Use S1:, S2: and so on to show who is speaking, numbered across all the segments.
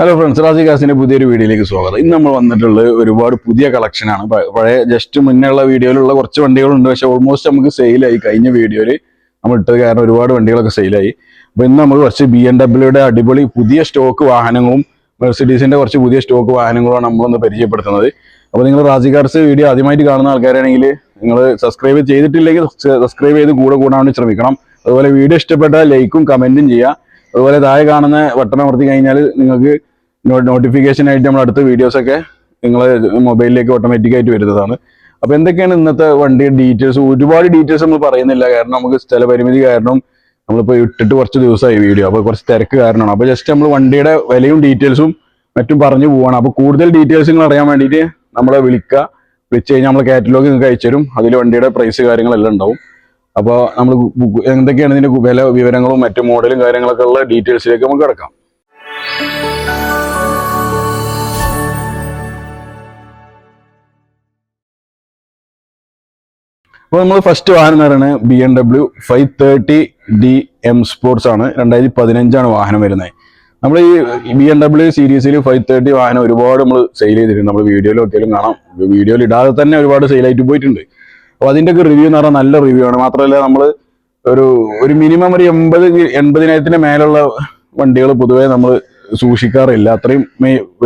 S1: Hello friends Razi കാസിന്റെ പുതിയൊരു വീഡിയോയിലേക്ക് സ്വാഗതം. ഇന്ന് നമ്മൾ വന്നിട്ടുള്ള ഒരുപാട് പുതിയ കളക്ഷനാണ് പഴയ ജസ്റ്റ് മുന്നേ ഉള്ള വീഡിയോയിലുള്ള കുറച്ച് വണ്ടികളുണ്ട്. പക്ഷെ ഓൾമോസ്റ്റ് നമുക്ക് സെയിലായി കഴിഞ്ഞ വീഡിയോയിൽ നമ്മൾ ഇട്ടത് കാരണം ഒരുപാട് വണ്ടികളൊക്കെ സെയിലായി അപ്പൊ ഇന്ന് നമ്മൾ കുറച്ച് ബി എം ഡബ്ല്യൂയുടെ അടിപൊളി പുതിയ സ്റ്റോക്ക് വാഹനങ്ങളും മെർസിഡീസിന്റെ കുറച്ച് പുതിയ സ്റ്റോക്ക് വാഹനങ്ങളുമാണ് നമ്മളൊന്ന് പരിചയപ്പെടുത്തുന്നത്. അപ്പോൾ നിങ്ങൾ റാസി കാർസ് വീഡിയോ ആദ്യമായിട്ട് കാണുന്ന ആൾക്കാരാണെങ്കിൽ നിങ്ങൾ സബ്സ്ക്രൈബ് ചെയ്തിട്ടില്ലെങ്കിൽ സബ്സ്ക്രൈബ് ചെയ്ത് കൂടെ കൂടാൻ വേണ്ടി ശ്രമിക്കണം. അതുപോലെ വീഡിയോ ഇഷ്ടപ്പെട്ടാൽ ലൈക്കും കമന്റും ചെയ്യുക. അതുപോലെ താഴെ കാണുന്ന ബട്ടൺ അമർത്തി കഴിഞ്ഞാൽ നിങ്ങൾക്ക് നോട്ടിഫിക്കേഷൻ ആയിട്ട് നമ്മൾ അടുത്ത വീഡിയോസ് ഒക്കെ നിങ്ങളെ മൊബൈലിലേക്ക് ഓട്ടോമാറ്റിക്കായിട്ട് വരുന്നതാണ്. അപ്പോൾ എന്തൊക്കെയാണ് ഇന്നത്തെ വണ്ടിയുടെ ഡീറ്റെയിൽസ് ഒരുപാട് ഡീറ്റെയിൽസ് നമ്മൾ പറയുന്നില്ല. കാരണം നമുക്ക് സ്ഥലപരിമിതി കാരണം നമ്മളിപ്പോൾ ഇട്ടിട്ട് കുറച്ച് ദിവസമായി വീഡിയോ അപ്പോൾ കുറച്ച് തിരക്ക് കാരണമാണ്. അപ്പോൾ ജസ്റ്റ് നമ്മൾ വണ്ടിയുടെ വിലയും ഡീറ്റെയിൽസും മറ്റും പറഞ്ഞു പോവാണ്. അപ്പോൾ കൂടുതൽ ഡീറ്റെയിൽസ് നിങ്ങൾ അറിയാൻ വേണ്ടിയിട്ട് നമ്മളെ വിളിക്കുക വിളിച്ച് കഴിഞ്ഞാൽ നമ്മൾ കാറ്റലോഗ് നിങ്ങൾക്ക് അയച്ചു തരും അതിൽ വണ്ടിയുടെ പ്രൈസ് കാര്യങ്ങളെല്ലാം ഉണ്ടാവും. അപ്പോൾ നമ്മൾ എന്തൊക്കെയാണ് ഇതിന്റെ വില വിവരങ്ങളും മറ്റു മോഡലും കാര്യങ്ങളൊക്കെ ഉള്ള ഡീറ്റെയിൽസിലേക്ക് നമുക്ക് കിടക്കാം. അപ്പോൾ നമ്മൾ ഫസ്റ്റ് വാഹനം എന്ന് പറയുന്നത് B M W five thirty D M sports ആണ്. രണ്ടായിരത്തി പതിനഞ്ചാണ് വാഹനം വരുന്നത്. നമ്മൾ ഈ ബി എം ഡബ്ല്യു സീരീസിൽ ഫൈവ് തേർട്ടി വാഹനം ഒരുപാട് നമ്മൾ സെയിൽ ചെയ്തിട്ടുണ്ട്. നമ്മൾ വീഡിയോയിൽ ഒക്കെയും കാണാം. വീഡിയോയിൽ ഇടാതെ തന്നെ ഒരുപാട് സെയിലായിട്ട് പോയിട്ടുണ്ട്. അപ്പോൾ അതിന്റെയൊക്കെ റിവ്യൂ എന്ന് പറഞ്ഞാൽ നല്ല റിവ്യൂ ആണ്. മാത്രമല്ല നമ്മൾ ഒരു ഒരു മിനിമം ഒരു എൺപത് എൺപതിനായിരത്തിന് മേലുള്ള വണ്ടികൾ പൊതുവേ നമ്മൾ സൂക്ഷിക്കാറില്ല. അത്രയും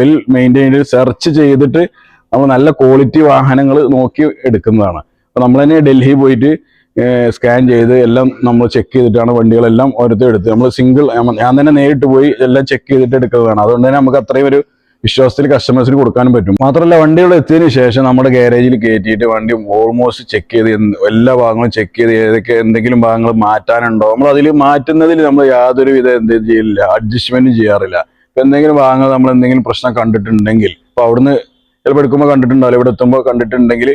S1: വെൽ മെയിന്റൈൻഡ് സെർച്ച് ചെയ്തിട്ട് നമ്മൾ നല്ല ക്വാളിറ്റി വാഹനങ്ങൾ നോക്കി എടുക്കുന്നതാണ്. അപ്പൊ നമ്മൾ തന്നെ ഡൽഹി പോയിട്ട് സ്കാൻ ചെയ്ത് എല്ലാം നമ്മൾ ചെക്ക് ചെയ്തിട്ടാണ് വണ്ടികളെല്ലാം ഓരോരുത്തർ എടുത്ത് നമ്മൾ സിംഗിൾ ഞാൻ തന്നെ നേരിട്ട് പോയി എല്ലാം ചെക്ക് ചെയ്തിട്ട് എടുക്കുന്നതാണ്. അതുകൊണ്ട് തന്നെ നമുക്ക് അത്രയും ഒരു വിശ്വാസത്തിൽ കസ്റ്റമേഴ്സിന് കൊടുക്കാനും പറ്റും. മാത്രമല്ല വണ്ടികൾ എത്തിയതിനു ശേഷം നമ്മുടെ ഗാരേജിൽ കയറ്റിയിട്ട് വണ്ടി ഓൾമോസ്റ്റ് ചെക്ക് ചെയ്ത് എല്ലാ ഭാഗങ്ങളും ചെക്ക് ചെയ്ത് ഏതൊക്കെ എന്തെങ്കിലും ഭാഗങ്ങൾ മാറ്റാനുണ്ടോ. നമ്മൾ അതിൽ മാറ്റുന്നതിൽ നമ്മൾ യാതൊരു വിധ എന്ത് ചെയ്യില്ല അഡ്ജസ്റ്റ്മെന്റും ചെയ്യാറില്ല. ഇപ്പൊ എന്തെങ്കിലും ഭാഗങ്ങൾ നമ്മൾ എന്തെങ്കിലും പ്രശ്നം കണ്ടിട്ടുണ്ടെങ്കിൽ അപ്പോൾ അവിടുന്ന് ചിലപ്പോൾ എടുക്കുമ്പോൾ കണ്ടിട്ടുണ്ടാവില്ല ഇവിടെ എത്തുമ്പോൾ കണ്ടിട്ടുണ്ടെങ്കിൽ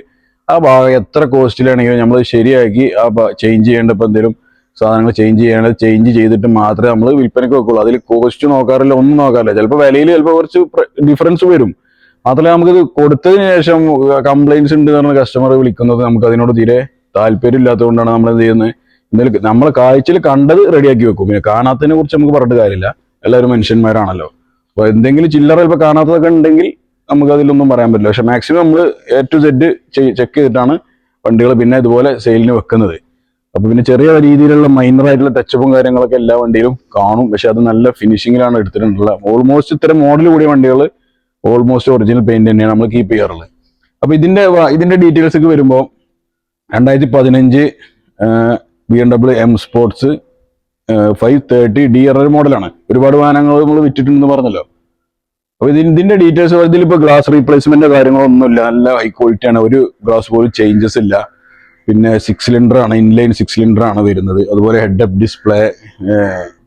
S1: ആ ഭാഗം എത്ര കോസ്റ്റിലാണെങ്കിലും നമ്മൾ ശരിയാക്കി ആ ചേഞ്ച് ചെയ്യേണ്ട ഇപ്പം എന്തെങ്കിലും സാധനങ്ങൾ ചേഞ്ച് ചെയ്യേണ്ടത് ചേഞ്ച് ചെയ്തിട്ട് മാത്രമേ നമ്മൾ വിൽപ്പനയ്ക്ക് വെക്കുള്ളൂ. അതിൽ കോസ്റ്റ് നോക്കാറില്ല ഒന്നും നോക്കാറില്ല. ചിലപ്പോൾ വിലയിൽ ചിലപ്പോൾ കുറച്ച് ഡിഫറൻസ് വരും. മാത്രമല്ല നമുക്കിത് കൊടുത്തതിന് ശേഷം കംപ്ലൈൻസ് ഉണ്ട് എന്ന് പറഞ്ഞ കസ്റ്റമർ വിളിക്കുന്നത് നമുക്ക് അതിനോട് തീരെ താല്പര്യം ഇല്ലാത്തതുകൊണ്ടാണ് നമ്മൾ എന്ത് ചെയ്യുന്നത്? എന്തെങ്കിലും നമ്മൾ കാഴ്ചയിൽ കണ്ടത് റെഡിയാക്കി വെക്കും. പിന്നെ കാണാത്തതിനെ കുറിച്ച് നമുക്ക് പറഞ്ഞിട്ട് കാര്യമില്ല. എല്ലാവരും മനുഷ്യന്മാരാണല്ലോ. അപ്പോൾ എന്തെങ്കിലും ചില്ലറ ചിലപ്പോൾ കാണാത്തതൊക്കെ ഉണ്ടെങ്കിൽ നമുക്ക് അതിലൊന്നും പറയാൻ പറ്റില്ല. പക്ഷെ മാക്സിമം നമ്മൾ എ ടു സെഡ് ചെക്ക് ചെയ്തിട്ടാണ് വണ്ടികൾ പിന്നെ ഇതുപോലെ സെയിലിന് വെക്കുന്നത്. അപ്പോൾ പിന്നെ ചെറിയ രീതിയിലുള്ള മൈനർ ആയിട്ടുള്ള ടച്ചപ്പും കാര്യങ്ങളൊക്കെ എല്ലാ വണ്ടിയിലും കാണും. പക്ഷെ അത് നല്ല ഫിനിഷിങ്ങിലാണ് എടുത്തിട്ടുള്ളത്. ഓൾമോസ്റ്റ് ഇത്തരം മോഡൽ കൂടിയ വണ്ടികൾ ഓൾമോസ്റ്റ് ഒറിജിനൽ പെയിന്റ് തന്നെയാണ് നമ്മൾ കീപ്പ് ചെയ്യാറുള്ളത്. അപ്പൊ ഇതിന്റെ ഇതിന്റെ ഡീറ്റെയിൽസ് ഒക്കെ വരുമ്പോൾ രണ്ടായിരത്തി പതിനഞ്ച് B M W M sports five thirty D R മോഡലാണ് ഒരുപാട് വാഹനങ്ങൾ നമ്മൾ വിറ്റിട്ടുണ്ടെന്ന് പറഞ്ഞല്ലോ. അപ്പൊ ഇതിന് ഇതിന്റെ ഡീറ്റെയിൽസ് ഇതിലിപ്പോ ഗ്ലാസ് റീപ്ലേസ്മെന്റ് കാര്യങ്ങളൊന്നുമില്ല. നല്ല ഹൈ ക്വാളിറ്റി ആണ്. ഒരു ഗ്ലാസ് പോലും ചേഞ്ചസ് ഇല്ല. പിന്നെ സിക്സ് സിലിണ്ടർ ആണ് ഇൻലൈൻ സിക്സ് സിലിണ്ടർ ആണ് വരുന്നത്. അതുപോലെ ഹെഡ് അപ്പ് ഡിസ്പ്ലേ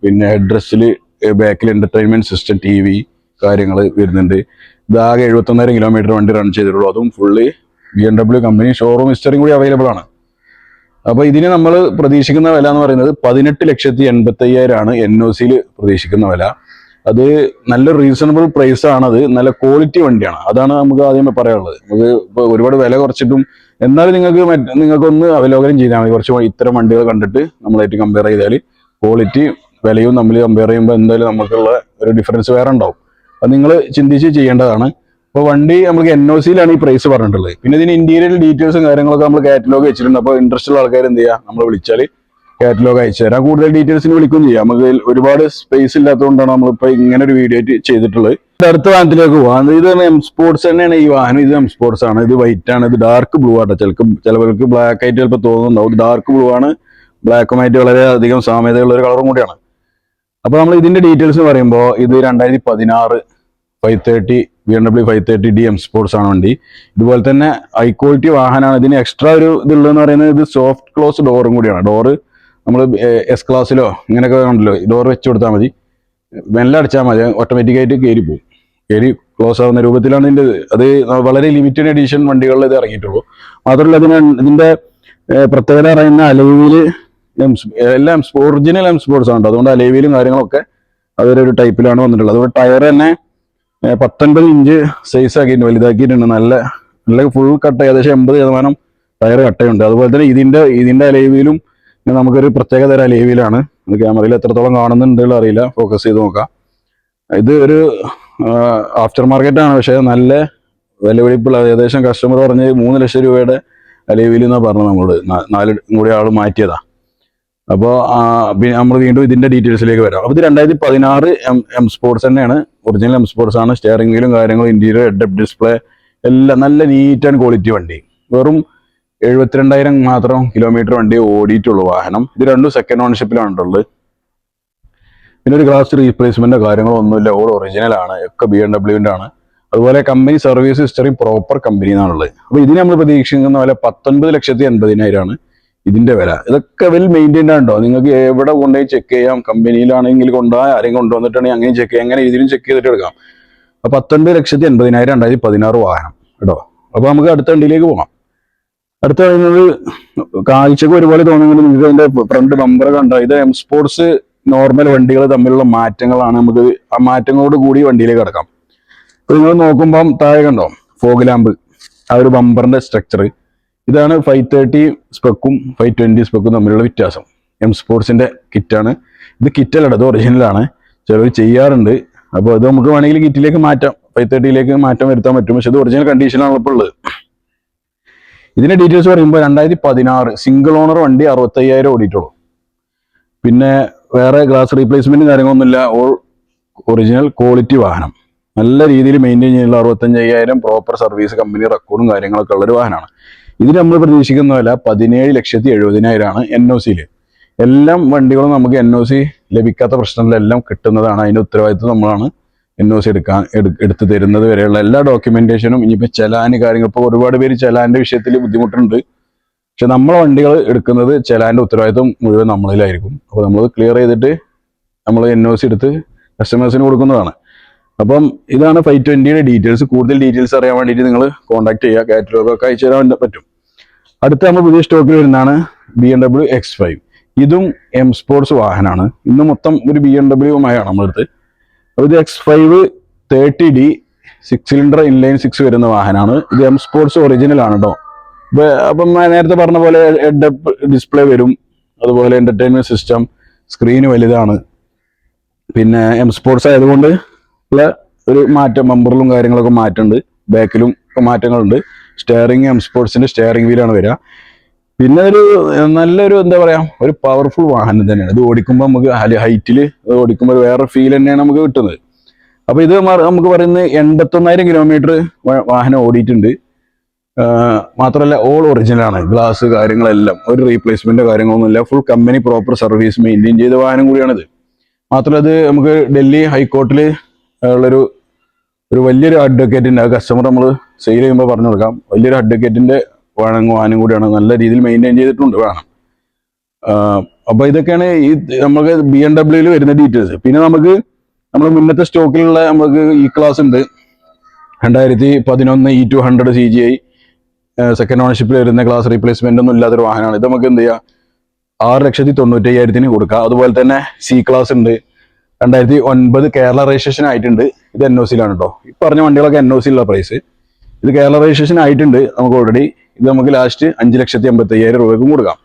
S1: പിന്നെ ഹെഡ് ഡ്രസ്സിൽ ബാക്കിൽ എന്റർടൈൻമെന്റ് സിസ്റ്റം ടി വി കാര്യങ്ങൾ വരുന്നുണ്ട്. ഇതാകെ എഴുപത്തൊന്നായിരം കിലോമീറ്റർ വണ്ടി റൺ ചെയ്തിട്ടുള്ളൂ. അതും fully B M W company showroom ഹിസ്റ്ററിയും കൂടി അവൈലബിൾ ആണ്. അപ്പൊ ഇതിന് നമ്മൾ പ്രതീക്ഷിക്കുന്ന വില എന്ന് പറയുന്നത് പതിനെട്ട് ലക്ഷത്തി എൺപത്തി അയ്യായിരമാണ് എൻ ഒ സിയിൽ പ്രതീക്ഷിക്കുന്ന വില. അത് നല്ല റീസണബിൾ പ്രൈസ് ആണ് അത് നല്ല ക്വാളിറ്റി വണ്ടിയാണ്. അതാണ് നമുക്ക് ആദ്യമേ പറയാനുള്ളത്. നമുക്ക് ഇപ്പൊ ഒരുപാട് വില കുറച്ചിട്ടും എന്നാലും നിങ്ങൾക്ക് മറ്റേ നിങ്ങൾക്കൊന്ന് അവലോകനം ചെയ്താൽ മതി. കുറച്ച് ഇത്തരം വണ്ടികൾ കണ്ടിട്ട് നമ്മളായിട്ട് കമ്പയർ ചെയ്താൽ ക്വാളിറ്റി വിലയും തമ്മിൽ കമ്പയർ ചെയ്യുമ്പോൾ എന്തായാലും നമുക്കുള്ള ഒരു ഡിഫറൻസ് വേറെ ഉണ്ടാവും. അത് നിങ്ങൾ ചിന്തിച്ച് ചെയ്യേണ്ടതാണ്. അപ്പോൾ വണ്ടി നമുക്ക് എൻ ഒ സിയിലാണ് ഈ പ്രൈസ് പറഞ്ഞിട്ടുള്ളത്. പിന്നെ ഇതിന് ഇന്റീരിയർ ഡീറ്റെയിൽസും കാര്യങ്ങളൊക്കെ നമ്മൾ കാറ്റലോഗ് വെച്ചിട്ടുണ്ട്. അപ്പോൾ ഇൻട്രസ്റ്റ് ഉള്ള ആൾക്കാർ എന്ത് ചെയ്യുക നമ്മൾ വിളിച്ചാൽ കാറ്റലോഗ് അയച്ചു തരാം. കൂടുതൽ ഡീറ്റെയിൽസിന് വിളിക്കുകയും ചെയ്യാം. നമുക്ക് ഒരുപാട് സ്പേസ് ഇല്ലാത്തതുകൊണ്ടാണ് നമ്മളിപ്പോൾ ഇങ്ങനെ ഒരു വീഡിയോ ആയിട്ട് ചെയ്തിട്ടുള്ളത്. അടുത്ത വാഹനത്തിലേക്ക് പോകാം ഇത് എം സ്പോർട്സ് തന്നെയാണ് ഈ വാഹനം. ഇത് എം സ്പോർട്സ് ആണ്. ഇത് വൈറ്റ് ആണ്. ഇത് ഡാർക്ക് ബ്ലൂ ആട്ടോ ചിലപ്പോൾ ചിലവർക്ക് ബ്ലാക്ക് ആയിട്ട് ചിലപ്പോൾ തോന്നുന്നുണ്ടാവും. ഡാർക്ക് ബ്ലൂ ആണ്. ബ്ലാക്കുമായിട്ട് വളരെ അധികം സാമ്യതയുള്ള ഒരു കളറും കൂടിയാണ്. അപ്പൊ നമ്മൾ ഇതിന്റെ ഡീറ്റെയിൽസ് പറയുമ്പോൾ ഇത് രണ്ടായിരത്തി പതിനാറ് five thirty B M W five thirty D M sports ആണ് വണ്ടി. ഇതുപോലെ തന്നെ ഹൈ ക്വാളിറ്റി വാഹനമാണ്. ഇതിന് എക്സ്ട്രാ ഒരു ഇതുള്ളതെന്ന് പറയുന്നത് ഇത് സോഫ്റ്റ് ക്ലോസ് ഡോറും കൂടിയാണ്. ഡോറ് നമ്മൾ എസ് ക്ലാസ്സിലോ ഇങ്ങനെയൊക്കെ ഉണ്ടല്ലോ ഡോർ വെച്ച് കൊടുത്താൽ മതി. മെല്ലെ അടിച്ചാൽ മതി ഓട്ടോമാറ്റിക്കായിട്ട് കയറി പോകും കയറി ക്ലോസ് ആവുന്ന രൂപത്തിലാണ് ഇതിന്റെ അത് വളരെ ലിമിറ്റഡ് എഡിഷൻ വണ്ടികളിൽ ഇത് ഇറങ്ങിയിട്ടുള്ളൂ. മാത്രമല്ല അതിന് ഇതിന്റെ പ്രത്യേകത പറയുന്ന അലവിൽ എല്ലാം ഒറിജിനൽ എം സ്പോർട്സ് ആണ്. അതുകൊണ്ട് അലവിലും കാര്യങ്ങളൊക്കെ അതൊരു ടൈപ്പിലാണ് വന്നിട്ടുള്ളത്. അതുകൊണ്ട് ടയർ തന്നെ പത്തൊൻപത് ഇഞ്ച് സൈസ് ആക്കിയിട്ട് വലുതാക്കിയിട്ടുണ്ട്. നല്ല നല്ല ഫുൾ കട്ട് ഏകദേശം എൺപത് ശതമാനം ടയർ കട്ടയുണ്ട് അതുപോലെ തന്നെ ഇതിന്റെ ഇതിന്റെ ഇതിന്റെ അലവിലും നമുക്കൊരു പ്രത്യേക തരം അലേവിയിലാണ്. ക്യാമറയിൽ എത്രത്തോളം കാണുന്നുണ്ടെന്ന് അറിയില്ല. ഫോക്കസ് ചെയ്ത് നോക്കാം. ഇത് ഒരു ആഫ്റ്റർ മാർക്കറ്റ് ആണ്. പക്ഷേ നല്ല വിലപിടിപ്പുള്ള ഏകദേശം കസ്റ്റമർ പറഞ്ഞ് മൂന്ന് ലക്ഷം രൂപയുടെ അലേവിയിൽ എന്നാ പറഞ്ഞത് നമ്മളോട്. നാല് കൂടി ആൾ മാറ്റിയതാ. അപ്പോൾ പിന്നെ നമ്മൾ വീണ്ടും ഇതിന്റെ ഡീറ്റെയിൽസിലേക്ക് വരാം. അപ്പോൾ ഇത് രണ്ടായിരത്തി പതിനാറ് എം എം സ്പോർട്സ് തന്നെയാണ്. ഒറിജിനൽ എം സ്പോർട്സ് ആണ്. സ്റ്റിയറിംഗ് വീലും കാര്യങ്ങളും ഇന്റീരിയർ ഹെഡ് അപ്പ് ഡിസ്പ്ലേ എല്ലാം നല്ല നീറ്റ് ആൻഡ് ക്വാളിറ്റി വണ്ടി. വെറും എഴുപത്തിരണ്ടായിരം മാത്രം കിലോമീറ്റർ വണ്ടി ഓടിയിട്ടുള്ളൂ വാഹനം. ഇത് രണ്ടും സെക്കൻഡ് ഓണർഷിപ്പിലാണ് ഉള്ളത് പിന്നെ ഒരു ഗ്ലാസ് റീപ്ലേസ്മെന്റ് കാര്യങ്ങളോ ഒന്നുമില്ല ഓൾ ഒറിജിനൽ ആണ്. ഒക്കെ ബി എം ഡബ്ല്യുവിന്റെ ആണ്. അതുപോലെ company service history proper company എന്നാണുള്ളത് അപ്പോൾ ഇതിന് നമ്മൾ പ്രതീക്ഷിക്കുന്ന വില പത്തൊൻപത് ലക്ഷത്തി എൺപതിനായിരമാണ് ഇതിന്റെ വില. ഇതൊക്കെ വെൽ മെയിന്റൈൻഡ് ആണോ നിങ്ങൾക്ക് എവിടെ കൊണ്ടുപോയി ചെക്ക് ചെയ്യാം. കമ്പനിയിലാണെങ്കിൽ കൊണ്ടുപോയി ആരെയും കൊണ്ടുവന്നിട്ടാണെങ്കിൽ അങ്ങനെ ചെക്ക് ചെയ്യാം. അങ്ങനെ ഇതിലും ചെക്ക് ചെയ്തിട്ട് എടുക്കാം. അപ്പോൾ പത്തൊൻപത് ലക്ഷത്തി എൺപതിനായിരം രണ്ടായിരത്തി പതിനാറ് വാഹനം. കേട്ടോ. അപ്പോൾ നമുക്ക് അടുത്ത വണ്ടിയിലേക്ക് പോകാം. അടുത്ത പറയുന്നത് കാഴ്ചക്ക് ഒരുപോലെ തോന്നുന്നത് നിങ്ങൾക്ക് അതിന്റെ ഫ്രണ്ട് ബമ്പർ കണ്ട? ഇത് എം സ്പോർട്സ് നോർമൽ വണ്ടികൾ തമ്മിലുള്ള മാറ്റങ്ങളാണ്. നമുക്ക് ആ മാറ്റങ്ങളോട് കൂടി വണ്ടിയിലേക്ക് കിടക്കാം. അപ്പൊ നിങ്ങൾ നോക്കുമ്പം താഴെ കണ്ടോ? ഫോഗ് ലാമ്പ് ആ ഒരു ബമ്പറിന്റെ സ്ട്രക്ചർ ഇതാണ് ഫൈവ് തേർട്ടി സ്പെക്കും ഫൈവ് ട്വന്റി സ്പെക്കും തമ്മിലുള്ള വ്യത്യാസം. എം സ്പോർട്സിന്റെ കിറ്റാണ് ഇത് കിറ്റല്ല ഇത് ഒറിജിനലാണ് ചിലർ ചെയ്യാറുണ്ട്. അപ്പോൾ ഇത് നമുക്ക് വേണമെങ്കിൽ കിറ്റിലേക്ക് മാറ്റാം. ഫൈവ് തേർട്ടിയിലേക്ക് മാറ്റം വരുത്താൻ പറ്റും. പക്ഷെ ഇത് ഒറിജിനൽ കണ്ടീഷനാണ് ഇപ്പോൾ ഉള്ളത്. ഇതിന്റെ ഡീറ്റെയിൽസ് പറയുമ്പോൾ രണ്ടായിരത്തി പതിനാറ് സിംഗിൾ ഓണർ വണ്ടി അറുപത്തയ്യായിരം ഓടിയിട്ടുള്ളൂ. പിന്നെ വേറെ ഗ്ലാസ് റീപ്ലേസ്മെന്റും കാര്യങ്ങളൊന്നുമില്ല ഓൾ ഒറിജിനൽ ക്വാളിറ്റി വാഹനം. നല്ല രീതിയിൽ മെയിന്റെയിൻ ചെയ്യുന്ന അറുപത്തഞ്ചയ്യായിരം പ്രോപ്പർ സർവീസ് കമ്പനി റെക്കോർഡും കാര്യങ്ങളൊക്കെ ഉള്ളൊരു വാഹനമാണ്. ഇതിന് നമ്മൾ പ്രതീക്ഷിക്കുന്ന വില പതിനേഴ് ലക്ഷത്തി എഴുപതിനായിരമാണ് എൻ ഒ സിയിൽ എല്ലാം വണ്ടികളും നമുക്ക് എൻ ഒ സി ലഭിക്കാത്ത പ്രശ്നങ്ങളെല്ലാം കിട്ടുന്നതാണ്. അതിന്റെ ഉത്തരവാദിത്വം നമ്മളാണ്. എൻ ഒ സി എടുക്കാൻ എടുത്തു തരുന്നത് വരെയുള്ള എല്ലാ ഡോക്യുമെന്റേഷനും ഇനിയിപ്പോൾ ചെലാന് കാര്യങ്ങൾ. ഇപ്പോൾ ഒരുപാട് പേര് ചെലാന്റെ വിഷയത്തിൽ ബുദ്ധിമുട്ടുണ്ട്. പക്ഷെ നമ്മളെ വണ്ടികൾ എടുക്കുന്നത് ചെലാന്റെ ഉത്തരവാദിത്വം മുഴുവൻ നമ്മളിലായിരിക്കും. അപ്പോൾ നമ്മൾ ക്ലിയർ ചെയ്തിട്ട് നമ്മൾ എൻ ഒ സി എടുത്ത് കസ്റ്റമേഴ്സിന് കൊടുക്കുന്നതാണ്. അപ്പം ഇതാണ് ഫൈവ് ട്വന്റിയുടെ ഡീറ്റെയിൽസ് കൂടുതൽ ഡീറ്റെയിൽസ് അറിയാൻ വേണ്ടിയിട്ട് നിങ്ങൾ കോൺടാക്ട് ചെയ്യുക. കാറ്റലോഗ് ഒക്കെ അയച്ചു തരാൻ പറ്റും. അടുത്ത നമ്മൾ പുതിയ സ്റ്റോക്കിൽ വരുന്നതാണ് B M W X five ഇതും എം സ്പോർട്സ് വാഹനമാണ് ഇന്ന് മൊത്തം ഒരു ബി എം ഡബ്ല്യു ഡബ്ല്യുമായാണ് നമ്മളെടുത്ത്. ഇത് X five thirty D six cylinder inline six വരുന്ന വാഹനമാണ്. ഇത് എം സ്പോർട്സ് ഒറിജിനൽ ആണ് കേട്ടോ അപ്പം നേരത്തെ പറഞ്ഞ പോലെ ഹെഡപ്പ് ഡിസ്പ്ലേ വരും. അതുപോലെ എന്റർടൈൻമെന്റ് സിസ്റ്റം സ്ക്രീന് വലുതാണ്. പിന്നെ എം സ്പോർട്സ് ആയതുകൊണ്ട് ഉള്ള ഒരു മാറ്റം ബമ്പറിലും കാര്യങ്ങളൊക്കെ മാറ്റമുണ്ട് ബാക്കിലും മാറ്റങ്ങളുണ്ട്. സ്റ്റെയറിംഗ് എം സ്പോർട്സിന്റെ സ്റ്റെയറിംഗ് വീലാണ് വരിക. പിന്നെ ഒരു നല്ലൊരു എന്താ പറയാ ഒരു പവർഫുൾ വാഹനം തന്നെയാണ്. ഇത് ഓടിക്കുമ്പോൾ നമുക്ക് ഹൈറ്റിൽ ഓടിക്കുമ്പോൾ വേറെ ഫീൽ തന്നെയാണ് നമുക്ക് കിട്ടുന്നത്. അപ്പൊ ഇത് നമുക്ക് പറയുന്നത് എൺപത്തൊന്നായിരം കിലോമീറ്റർ വാഹനം ഓടിയിട്ടുണ്ട്. മാത്രമല്ല ഓൾ ഒറിജിനൽ ആണ്. ഗ്ലാസ് കാര്യങ്ങളെല്ലാം. ഒരു റീപ്ലേസ്മെന്റ് കാര്യങ്ങളൊന്നുമില്ല. Full company proper service maintain ചെയ്ത വാഹനം കൂടിയാണിത്. മാത്രമല്ല അത് നമുക്ക് ഡൽഹി ഹൈക്കോർട്ടിൽ ഉള്ളൊരു ഒരു വലിയൊരു അഡ്വക്കേറ്റിന്റെ കസ്റ്റമർ നമ്മൾ സെയിൽ ചെയ്യുമ്പോൾ പറഞ്ഞു കൊടുക്കാം. വലിയൊരു അഡ്വക്കേറ്റിന്റെ വാഹനം കൂടിയാണ് നല്ല രീതിയിൽ മെയിന്റെയിൻ ചെയ്തിട്ടുണ്ട് വേണം. അപ്പോൾ അപ്പൊ ഇതൊക്കെയാണ് ഈ നമുക്ക് ബി എം ഡബ്ല്യൂയിൽ വരുന്ന ഡീറ്റെയിൽസ് പിന്നെ നമുക്ക് നമ്മൾ മുന്നത്തെ സ്റ്റോക്കിലുള്ള നമുക്ക് ഈ ക്ലാസ് ഉണ്ട്. രണ്ടായിരത്തി പതിനൊന്ന് E two hundred C G I second ഓണർഷിപ്പിൽ വരുന്ന ക്ലാസ് റീപ്ലേസ്മെന്റ് ഒന്നും ഇല്ലാത്തൊരു വാഹനമാണ്. ഇത് നമുക്ക് എന്ത് ചെയ്യാം? ആറ് ലക്ഷത്തി തൊണ്ണൂറ്റി അയ്യായിരത്തിന് കൊടുക്കാം. അതുപോലെ തന്നെ സി ക്ലാസ് ഉണ്ട്. രണ്ടായിരത്തി ഒൻപത് കേരള രജിസ്ട്രേഷൻ ആയിട്ടുണ്ട്. ഇത് എൻ ഒ സിയിലാണ് കേട്ടോ ഈ പറഞ്ഞ വണ്ടികളൊക്കെ എൻ ഒ സിയിലുള്ള പ്രൈസ് ഇത് കേരള രജിസ്ട്രേഷൻ ആയിട്ടുണ്ട്. നമുക്ക് ഓൾറെഡി ഇത് നമുക്ക് ലാസ്റ്റ് അഞ്ച് ലക്ഷത്തി അമ്പത്തി അയ്യായിരം രൂപയ്ക്കും കൊടുക്കാം.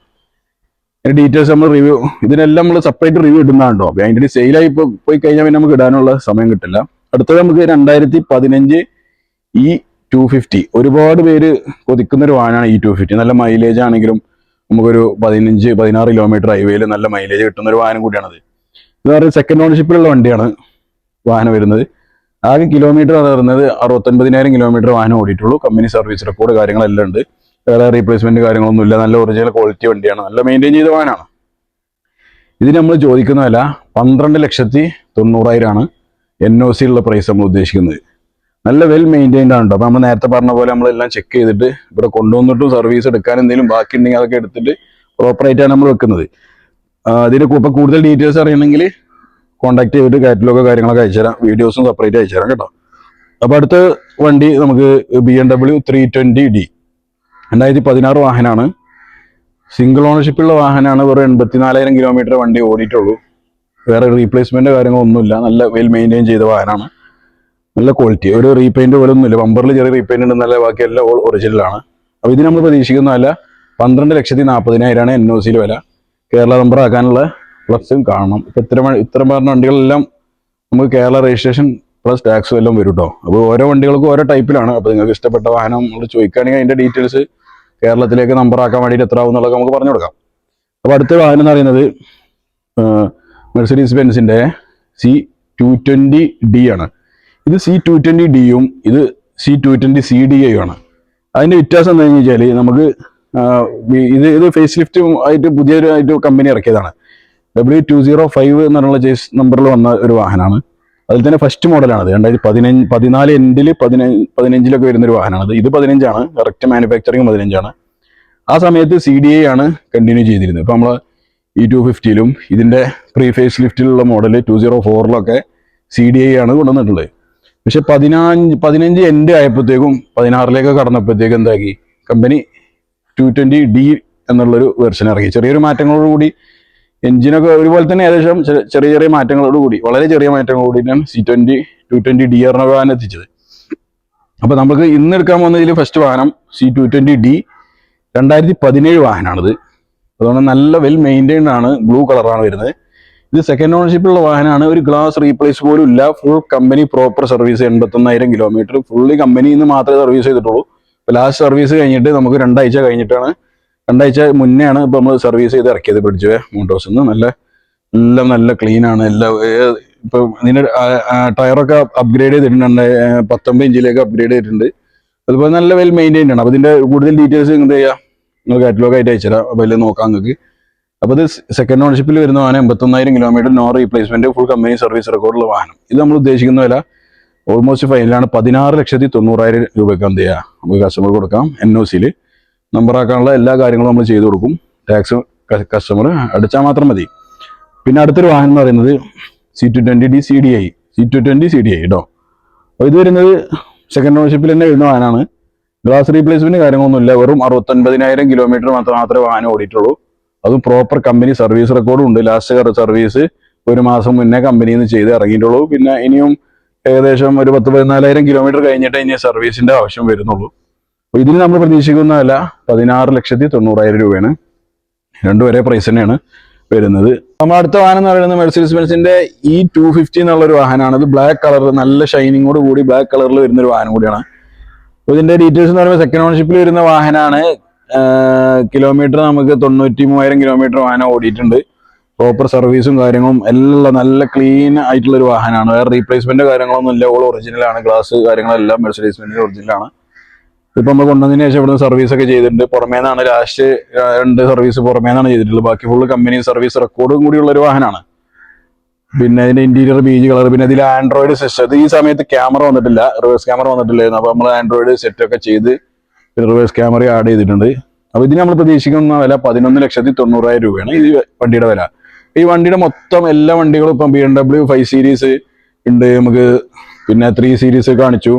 S1: അതിന്റെ ഡീറ്റെയിൽസ് നമ്മൾ റിവ്യൂ ഇതിനെല്ലാം നമ്മൾ സെപ്പറേറ്റ് റിവ്യൂ ഇടുന്നതാണ്ടോ അപ്പൊ അതിന്റെ സെയിലായി ഇപ്പൊ പോയി കഴിഞ്ഞാൽ പിന്നെ നമുക്ക് ഇടാനുള്ള സമയം കിട്ടില്ല. അടുത്തത് നമുക്ക് രണ്ടായിരത്തി പതിനഞ്ച് ഈ ടു ഫിഫ്റ്റി ഒരുപാട് പേര് കൊതിക്കുന്ന ഒരു വാഹനമാണ് ഈ ടു ഫിഫ്റ്റി നല്ല മൈലേജ് ആണെങ്കിലും നമുക്കൊരു പതിനഞ്ച് പതിനാറ് കിലോമീറ്റർ ഹൈവേയിൽ നല്ല മൈലേജ് കിട്ടുന്ന ഒരു വാഹനം കൂടിയാണത്. ഇത് പറയുന്നത് സെക്കൻഡ് ഓണർഷിപ്പിലുള്ള വണ്ടിയാണ് വാഹനം വരുന്നത്. ആകെ കിലോമീറ്റർ പറയുന്നത് അറുപത്തൊൻപതിനായിരം കിലോമീറ്റർ വാഹനം ഓടിയിട്ടുള്ളൂ. കമ്പനി സർവീസ് റെക്കോർഡ് കാര്യങ്ങളെല്ലാം ഉണ്ട്. വേറെ റീപ്ലേസ്മെന്റ് കാര്യങ്ങളൊന്നുമില്ല നല്ല ഒറിജിനൽ ക്വാളിറ്റി വണ്ടിയാണ്. നല്ല മെയിന്റെയിൻ ചെയ്ത വാനാണ്. ഇതിന് നമ്മൾ ചോദിക്കുന്ന വില പന്ത്രണ്ട് ലക്ഷത്തി തൊണ്ണൂറായിരമാണ് എൻ ഒ ഉള്ള പ്രൈസ് നമ്മൾ ഉദ്ദേശിക്കുന്നത്. നല്ല വെൽ മെയിന്റെയിൻഡ് ആണ് കേട്ടോ അപ്പം നമ്മൾ നേരത്തെ പറഞ്ഞ പോലെ നമ്മളെല്ലാം ചെക്ക് ചെയ്തിട്ട് ഇവിടെ കൊണ്ടുവന്നിട്ടും സർവീസ് എടുക്കാൻ എന്തെങ്കിലും ബാക്കി ഉണ്ടെങ്കിൽ അതൊക്കെ എടുത്തിട്ട് പ്രോപ്പറായിട്ടാണ് നമ്മൾ വെക്കുന്നത്. അതിന് ഇപ്പം കൂടുതൽ ഡീറ്റെയിൽസ് അറിയണമെങ്കിൽ കോൺടാക്ട് ചെയ്തിട്ട് കാറ്റലോഗോ കാര്യങ്ങളൊക്കെ അയച്ചുതരാം വീഡിയോസും സെപ്പറേറ്റ് അയച്ചുതരാം കേട്ടോ. അപ്പോൾ അടുത്ത വണ്ടി നമുക്ക് B M W three twenty D രണ്ടായിരത്തി പതിനാറ് വാഹനമാണ് സിംഗിൾ ഓണർഷിപ്പുള്ള വാഹനമാണ് വെറും എൺപത്തിനാലായിരം കിലോമീറ്റർ വണ്ടി ഓടിയിട്ടുള്ളൂ. വേറെ റീപ്ലേസ്മെന്റ് കാര്യങ്ങളൊന്നുമില്ല. നല്ല വെൽ മെയിന്റെയിൻ ചെയ്ത വാഹനമാണ് നല്ല ക്വാളിറ്റി ഒരു റീപെയിന്റ് പോലെ ഒന്നുമില്ല. ബമ്പറിൽ ചെറിയ ഉണ്ടെന്നല്ല ബാക്കി എല്ലാം ഒറിജിനലാണ് അപ്പോൾ ഇത് നമ്മൾ പ്രതീക്ഷിക്കുന്ന വില പന്ത്രണ്ട് ലക്ഷത്തി നാൽപ്പതിനായിരമാണ് എൻ ഒ സിയിൽ വില. കേരള നമ്പർ ആക്കാനുള്ള പ്ലസും കാണണം. ഇപ്പൊ ഇത്ര ഇത്തരം പറഞ്ഞ വണ്ടികളെല്ലാം നമുക്ക് കേരള രജിസ്ട്രേഷൻ പ്ലസ് ടാക്സും എല്ലാം വരും കേട്ടോ അപ്പോൾ ഓരോ വണ്ടികൾക്കും ഓരോ ടൈപ്പിലാണ് അപ്പോൾ നിങ്ങൾക്ക് ഇഷ്ടപ്പെട്ട വാഹനം നമ്മൾ ചോദിക്കുകയാണെങ്കിൽ അതിന്റെ ഡീറ്റെയിൽസ് കേരളത്തിലേക്ക് നമ്പർ ആക്കാൻ വേണ്ടിയിട്ട് എത്ര ആവും എന്നുള്ളത് നമുക്ക് പറഞ്ഞു കൊടുക്കാം. അപ്പോൾ അടുത്ത വാഹനം എന്ന് പറയുന്നത് മെർസിഡീസ് ബെൻസിന്റെ സി ടു ട്വന്റി ഡി ആണ്. ഇത് സി ടു ട്വന്റി ഡിയും ഇത് C two twenty C D I ആണ്. അതിന്റെ വ്യത്യാസം എന്താണെന്ന് വെച്ചാൽ നമുക്ക് ഇത് ഇത് ഫേസ് ലിഫ്റ്റ് ആയിട്ട് പുതിയൊരു ആയിട്ട് കമ്പനി ഇറക്കിയതാണ്. ഡബ്ല്യു ടു സീറോ ഫൈവ് എന്നുള്ള ചേസ് നമ്പറിൽ വന്ന ഒരു വാഹനമാണ് അതിൽ തന്നെ ഫസ്റ്റ് മോഡലാണത് രണ്ടായിരത്തി പതിനഞ്ച് പതിനാല് എൻഡിൽ പതിനഞ്ച് പതിനഞ്ചിലൊക്കെ വരുന്ന ഒരു വാഹനമാണത്. ഇത് പതിനഞ്ചാണ്. കറക്റ്റ് മാനുഫാക്ചറിങ് പതിനഞ്ചാണ്. ആ സമയത്ത് സി ഡി ഐ ആണ് കണ്ടിന്യൂ ചെയ്തിരുന്നത്. ഇപ്പം നമ്മൾ ഇ ടു ഫിഫ്റ്റിയിലും ഇതിന്റെ പ്രീ ഫേസ് ലിഫ്റ്റിലുള്ള മോഡൽ ടു സീറോ ഫോറിലൊക്കെ സി ഡി ഐ ആണ് കൊണ്ടുവന്നിട്ടുള്ളത്. പക്ഷെ പതിനഞ്ച് പതിനഞ്ച് എൻഡ് ആയപ്പോഴത്തേക്കും പതിനാറിലേക്ക് കടന്നപ്പോഴത്തേക്കും എന്താക്കി കമ്പനി ടു ട്വന്റി ഡി എന്നുള്ളൊരു വെർഷൻ ഇറങ്ങി. ചെറിയൊരു മാറ്റങ്ങളോടുകൂടി എഞ്ചിനൊക്കെ ഒരുപോലെ തന്നെ ഏകദേശം ചെറിയ ചെറിയ മാറ്റങ്ങളോട് കൂടി വളരെ ചെറിയ മാറ്റങ്ങളോട് കൂടിയിട്ടാണ് C twenty two twenty D ആറിന് വാഹനം എത്തിച്ചത്. അപ്പോൾ നമുക്ക് ഇന്ന് എടുക്കാൻ പോകുന്നതിൽ ഫസ്റ്റ് വാഹനം സി ടു ട്വന്റി ഡി രണ്ടായിരത്തി പതിനേഴ് വാഹനമാണിത് അതുകൊണ്ട് നല്ല വെൽ മെയിന്റൈൻഡ് ആണ് ബ്ലൂ കളറാണ് വരുന്നത്. ഇത് സെക്കൻഡ് ഓണർഷിപ്പുള്ള വാഹനമാണ്. ഒരു ഗ്ലാസ് റീപ്ലേസ് പോലും ഇല്ല. ഫുൾ കമ്പനി പ്രോപ്പർ സർവീസ് എൺപത്തൊന്നായിരം കിലോമീറ്റർ ഫുള്ളി കമ്പനിയിൽ നിന്ന് മാത്രമേ സർവീസ് ചെയ്തിട്ടുള്ളൂ. ലാസ്റ്റ് സർവീസ് കഴിഞ്ഞിട്ട് നമുക്ക് രണ്ടാഴ്ച കഴിഞ്ഞിട്ടാണ് രണ്ടാഴ്ച മുന്നെയാണ് ഇപ്പൊ നമ്മൾ സർവീസ് ചെയ്ത് ഇറക്കിയത് ബ്രിഡ്ജ് മോട്ടോഴ്സ് നിന്ന് നല്ല എല്ലാം നല്ല ക്ലീൻ ആണ്. എല്ലാം ഇപ്പൊ ഇതിന്റെ ടയറൊക്കെ അപ്ഗ്രേഡ് ചെയ്തിട്ടുണ്ട്. പത്തൊമ്പത് ഇഞ്ചിലേക്ക് അപ്ഗ്രേഡ് ചെയ്തിട്ടുണ്ട്. അതുപോലെ നല്ല വെൽ മെയിന്റൈൻഡ് ആണ്. അപ്പൊ ഇതിന്റെ കൂടുതൽ ഡീറ്റെയിൽസ് എന്ത് ചെയ്യാം? നിങ്ങൾ കാറ്റലോഗ് ആയിട്ട് അയച്ചുതരാം അപ്പൊ അതിൽ നോക്കാം നിങ്ങൾക്ക് അപ്പൊ ഇത് സെക്കൻഡ് ഓണർഷിപ്പിൽ വരുന്ന വാഹനം എൺപത്തൊന്നായിരം kilometre no replacement full company service റെക്കോർഡുള്ള വാഹനം. ഇത് നമ്മൾ ഉദ്ദേശിക്കുന്ന വില ഓൾമോസ്റ്റ് ഫൈനലാണ് പതിനാറ് ലക്ഷത്തി തൊണ്ണൂറായിരം രൂപയ്ക്ക് എന്ത് ചെയ്യാം? നമുക്ക് കസ്റ്റമർ കൊടുക്കാം. എൻ ഒ സിയിൽ നമ്പർ ആക്കാനുള്ള എല്ലാ കാര്യങ്ങളും നമ്മൾ ചെയ്തു കൊടുക്കും. ടാക്സ് കസ്റ്റമർ അടിച്ചാൽ മാത്രം മതി. പിന്നെ അടുത്തൊരു വാഹനം എന്ന് പറയുന്നത് C two twenty D C D I C two twenty C D I കേട്ടോ അപ്പോൾ ഇത് വരുന്നത് സെക്കൻഡ് ഓണർഷിപ്പിൽ തന്നെ വരുന്ന വാഹനമാണ്. ഗ്ലാസ് റീപ്ലേസ്മെന്റ് കാര്യങ്ങളൊന്നുമില്ല. വെറും അറുപത്തൊൻപതിനായിരം കിലോമീറ്റർ മാത്രം മാത്രമേ വാഹനം ഓടിയിട്ടുള്ളൂ. അതും പ്രോപ്പർ കമ്പനി സർവീസ് റെക്കോർഡും ഉണ്ട്. ലാസ്റ്റ് സർവീസ് ഒരു മാസം മുന്നേ കമ്പനിയിൽ നിന്ന് ചെയ്ത് ഇറങ്ങിയിട്ടുള്ളൂ. പിന്നെ ഇനിയും ഏകദേശം ഒരു പത്ത് പതിനാലായിരം കിലോമീറ്റർ കഴിഞ്ഞിട്ട് ഇനി സർവീസിന്റെ ആവശ്യം വരുന്നുള്ളൂ. അപ്പോൾ ഇതിന് നമ്മൾ പ്രതീക്ഷിക്കുന്ന വില പതിനാറ് ലക്ഷത്തി തൊണ്ണൂറായിരം രൂപയാണ്. രണ്ടും ഒരേ പ്രൈസ് തന്നെയാണ് വരുന്നത്. നമ്മൾ അടുത്ത വാഹനം എന്ന് പറയുന്നത് മെഡിസിൻസ് ബെൻസിന്റെ ഇ ടു ഫിഫ്റ്റി എന്നുള്ള ഒരു വാഹനമാണ്. ഇത് ബ്ലാക്ക് കളർ നല്ല ഷൈനിങ്ങോട് കൂടി ബ്ലാക്ക് കളറിൽ വരുന്ന ഒരു വാഹനം കൂടിയാണ്. അപ്പൊ ഇതിന്റെ ഡീറ്റെയിൽസ് എന്ന് പറയുമ്പോൾ സെക്കൻഡ് ഓണർഷിപ്പിൽ വരുന്ന വാഹനമാണ് കിലോമീറ്റർ നമുക്ക് തൊണ്ണൂറ്റി മൂവായിരം കിലോമീറ്റർ വാഹനം ഓടിയിട്ടുണ്ട്. പ്രോപ്പർ സർവീസും കാര്യങ്ങളും എല്ലാം നല്ല ക്ലീൻ ആയിട്ടുള്ള ഒരു വാഹനമാണ്. വേറെ റീപ്ലേസ്മെന്റ് കാര്യങ്ങളൊന്നും ഇല്ല ഓൾ ഒറിജിനലാണ് ഗ്ലാസ് കാര്യങ്ങളെല്ലാം മെഴ്സിഡീസ് ബെൻസിന്റെ ഒറിജിനലാണ് ഇപ്പൊ നമ്മൾ കൊണ്ടുവന്നതിന് ശേഷം ഇവിടുന്ന് സർവീസ് ഒക്കെ ചെയ്തിട്ടുണ്ട്. പുറമേ നിന്നാണ് ലാസ്റ്റ് രണ്ട് സർവീസ് പുറമേ നിന്നാണ് ചെയ്തിട്ടുള്ളത്. ബാക്കി ഫുള്ള് കമ്പനി സർവീസ് റെക്കോർഡും കൂടിയുള്ള ഒരു വാഹനമാണ് പിന്നെ അതിന്റെ ഇന്റീരിയർ ബീജ് കളർ പിന്നെ അതിൽ ആൻഡ്രോയിഡ് സിസ്റ്റം ഇത് ഈ സമയത്ത് ക്യാമറ വന്നിട്ടില്ല. റിവേഴ്സ് ക്യാമറ വന്നിട്ടില്ലായിരുന്നു. അപ്പൊ നമ്മൾ ആൻഡ്രോയിഡ് സെറ്റ് ഒക്കെ ചെയ്ത് റിവേഴ്സ് ക്യാമറ ആഡ് ചെയ്തിട്ടുണ്ട്. അപ്പൊ ഇതിന് നമ്മൾ പ്രതീക്ഷിക്കുന്ന വില പതിനൊന്ന് ലക്ഷത്തി തൊണ്ണൂറായിരം രൂപയാണ്. ഈ വണ്ടിയുടെ വില. ഈ വണ്ടിയുടെ മൊത്തം എല്ലാ വണ്ടികളും ഇപ്പം B M W five series ഉണ്ട്. നമുക്ക് പിന്നെ ത്രീ സീരീസ് കാണിച്ചു.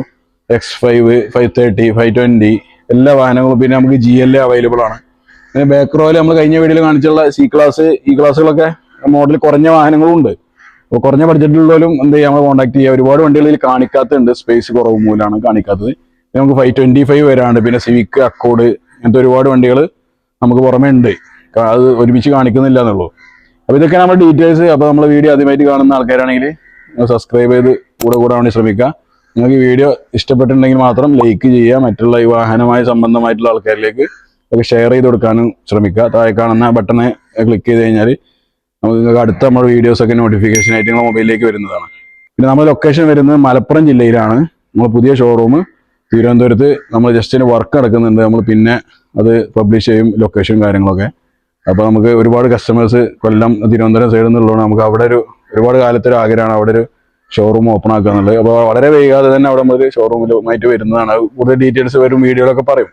S1: X five five thirty five twenty എല്ലാ വാഹനങ്ങളും. പിന്നെ നമുക്ക് ജി എൽ അവൈലബിൾ ആണ്. പിന്നെ ബാക്ക് റോയിൽ നമ്മൾ കഴിഞ്ഞ വീഡിയോയിൽ കാണിച്ചുള്ള സി ക്ലാസ് ഈ ക്ലാസ്സുകളൊക്കെ മോഡൽ കുറഞ്ഞ വാഹനങ്ങളും ഉണ്ട്. അപ്പോൾ കുറഞ്ഞ ബഡ്ജറ്റിലുള്ളവരും എന്ത് ചെയ്യാം നമ്മൾ കോൺടാക്ട് ചെയ്യുക ഒരുപാട് വണ്ടികളിൽ കാണിക്കാത്തുണ്ട് സ്പേസ് കുറവ് മൂലമാണ് കാണിക്കാത്തത്. നമുക്ക് ഫൈവ് ട്വന്റി ഫൈവ് വരാണ്ട് പിന്നെ സിവിക്ക് അക്കോഡ് ഇങ്ങനത്തെ ഒരുപാട് വണ്ടികൾ നമുക്ക് പുറമേ ഉണ്ട്. അത് ഒരുമിച്ച് കാണിക്കുന്നില്ല എന്നുള്ളൂ. അപ്പോൾ ഇതൊക്കെ നമ്മുടെ ഡീറ്റെയിൽസ് അപ്പോൾ നമ്മൾ വീഡിയോ ആദ്യമായിട്ട് കാണുന്ന ആൾക്കാരാണെങ്കിൽ സബ്സ്ക്രൈബ് ചെയ്ത് കൂടെ കൂടാൻ വേണ്ടി ശ്രമിക്കുക. നിങ്ങൾക്ക് ഈ വീഡിയോ ഇഷ്ടപ്പെട്ടിട്ടുണ്ടെങ്കിൽ മാത്രം ലൈക്ക് ചെയ്യുക മറ്റുള്ള ഈ വാഹനമായി സംബന്ധമായിട്ടുള്ള ആൾക്കാരിലേക്ക് ഒക്കെ ഷെയർ ചെയ്ത് കൊടുക്കാനും ശ്രമിക്കുക. താഴെ കാണുന്ന ബട്ടണെ ക്ലിക്ക് ചെയ്ത് കഴിഞ്ഞാൽ നമുക്ക് നിങ്ങൾക്ക് അടുത്ത നമ്മുടെ വീഡിയോസൊക്കെ നോട്ടിഫിക്കേഷൻ ആയിട്ട് നിങ്ങളുടെ മൊബൈലിലേക്ക് വരുന്നതാണ്. പിന്നെ നമ്മുടെ ലൊക്കേഷൻ വരുന്നത് മലപ്പുറം ജില്ലയിലാണ്. നമ്മൾ പുതിയ ഷോറൂം തിരുവനന്തപുരത്ത് നമ്മൾ ജസ്റ്റിന് വർക്ക് നടക്കുന്നുണ്ട്. നമ്മൾ പിന്നെ അത് പബ്ലിഷ് ചെയ്യും ലൊക്കേഷനും കാര്യങ്ങളൊക്കെ. അപ്പോൾ നമുക്ക് ഒരുപാട് കസ്റ്റമേഴ്സ് കൊല്ലം തിരുവനന്തപുരം സൈഡിൽ നിന്നുള്ളതാണ് നമുക്ക് അവിടെ ഒരു ഒരുപാട് കാലത്തൊരു ആഗ്രഹമാണ്. അവിടെ ഒരു ഷോറൂം ഓപ്പൺ ആക്കുക എന്നുള്ളത്. അപ്പോൾ വളരെ വൈകാതെ തന്നെ അവിടെ നമ്മൾ ഷോറൂമിലുമായിട്ട് വരുന്നതാണ്. കൂടുതൽ ഡീറ്റെയിൽസ് വരും വീഡിയോകളൊക്കെ പറയും.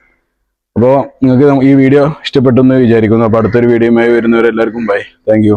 S1: അപ്പോൾ നിങ്ങൾക്ക് ഈ വീഡിയോ ഇഷ്ടപ്പെട്ടെന്ന് വിചാരിക്കുന്നു. അപ്പോൾ അടുത്തൊരു വീഡിയോയുമായി വരുന്നവരെല്ലാവർക്കും ബൈ താങ്ക്